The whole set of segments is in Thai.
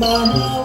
mama.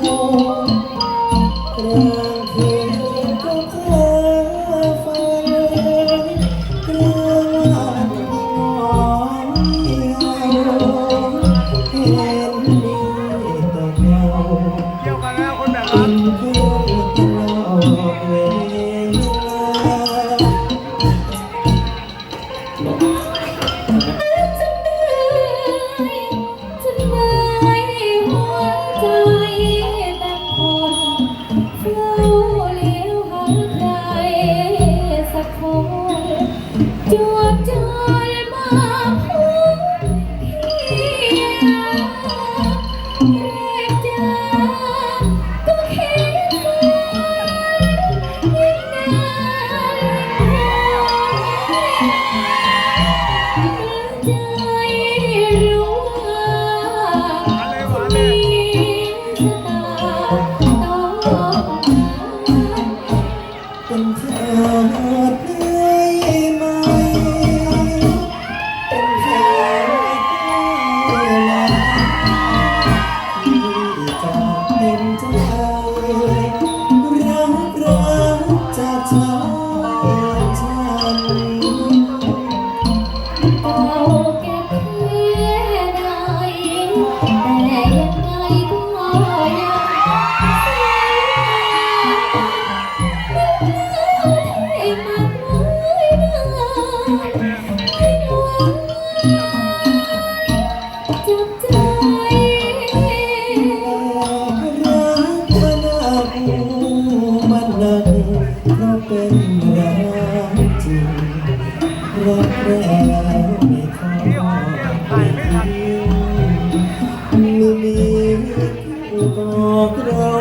เป็นรักจริงรักแล้วไม่ทอไม่ทิ้งไม่มีกูบอกเรา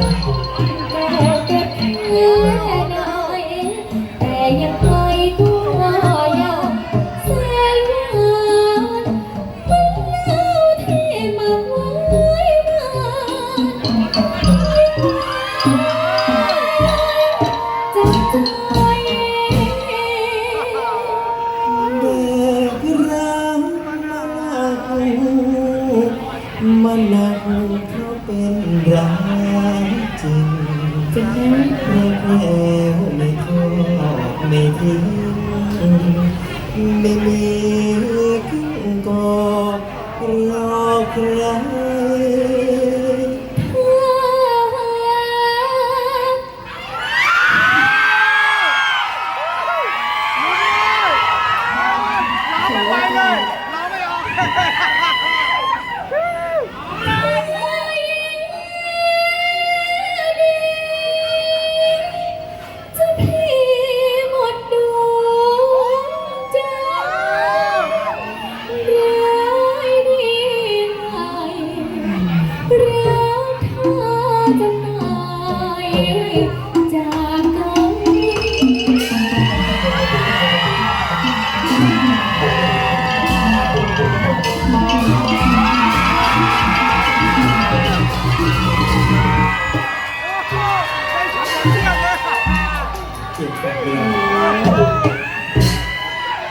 Música จะได้แล้วไม่ทอไม่ทิ้งไม่มีกึ่งกอรอครั้ง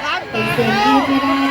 ล้างตาเป็นเซนไม่ได้